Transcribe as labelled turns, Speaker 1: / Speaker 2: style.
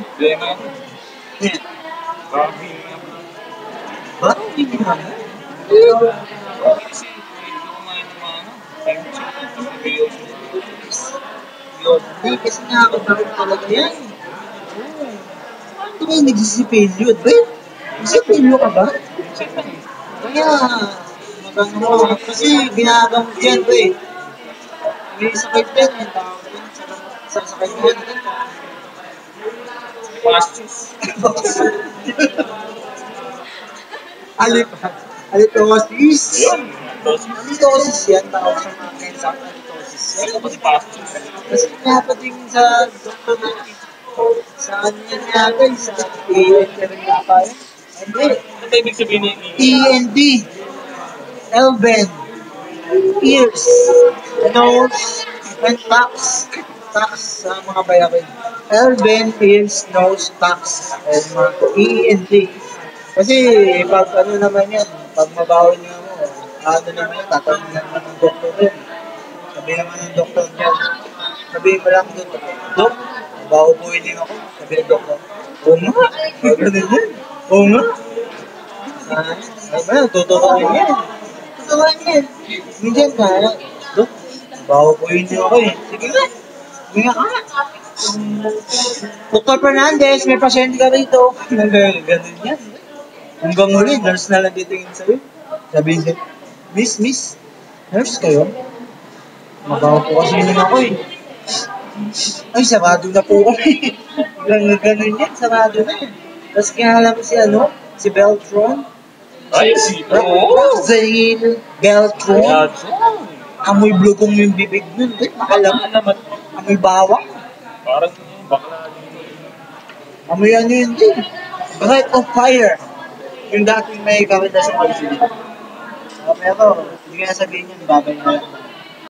Speaker 1: Nga,
Speaker 2: Eh,
Speaker 1: grabe nga.
Speaker 2: Bakit hindi mo naman?
Speaker 1: Kasi, hindi ko kumain ng mga ano, time check,
Speaker 2: Yun. Hindi, kasi nakakabakit talaga yan. Oo. Paano ba yung nagsisipilyo? Ba? Nagsisipilyo ka ba? Kaya, maganda mo. Kasi ginagamot yan, ba eh. May sakit din. Yung tawag din. Sa sakit mo.
Speaker 1: Pastis.
Speaker 2: Alip. Alitosis.
Speaker 1: Yun.
Speaker 2: Alitosis yan. Tawag sa mga cancer. Alitosis.
Speaker 1: ano ba si pastis?
Speaker 2: Kasi sa doktor natin. Sa ano yan yata, sa ENT rin yata yun. Hindi.
Speaker 1: Ano ba ibig sabihin ng
Speaker 2: ENT. Elben. Ears. Nose. And tax. Tax sa mga bayarin. Elben, ears, nose, tax. And ENT. Kasi pag ano naman yan, pag mabaho niya mo, ano naman yan, tatanong naman ng doktor yun. Sabi naman ng doktor niya, sabi mo lang doon, Dok, po hindi ako. Sabi ng doktor, oo nga, ganun yan. Oo nga. Ah, mo lang, tuturuan yan. Tuturuan yan. Minsan na, Dok, baho po hindi ako eh. Sige nga, sige nga ka. Dr. Fernandez, may pasyente ka rito. Ganun ganun yan. Hanggang huli, nurse na lang titingin sa'yo. Sabihin niya, Miss, miss, nurse kayo? Mabaho po kasi yun ako eh. Ay, sarado na po kami. Ganun, ganun yan, sarado na yan. Tapos kaya alam si ano, si Beltron.
Speaker 1: Ay, si... Oo!
Speaker 2: Zahil Beltron. Amoy blugong yung bibig nun. Eh, alam,
Speaker 1: alam naman,
Speaker 2: amoy bawang.
Speaker 1: Parang bakla
Speaker 2: Amoy ano yun din. Bright of fire. Yung dating may kawita sa president. Uh, pero, hindi kaya sabihin yun, babay na.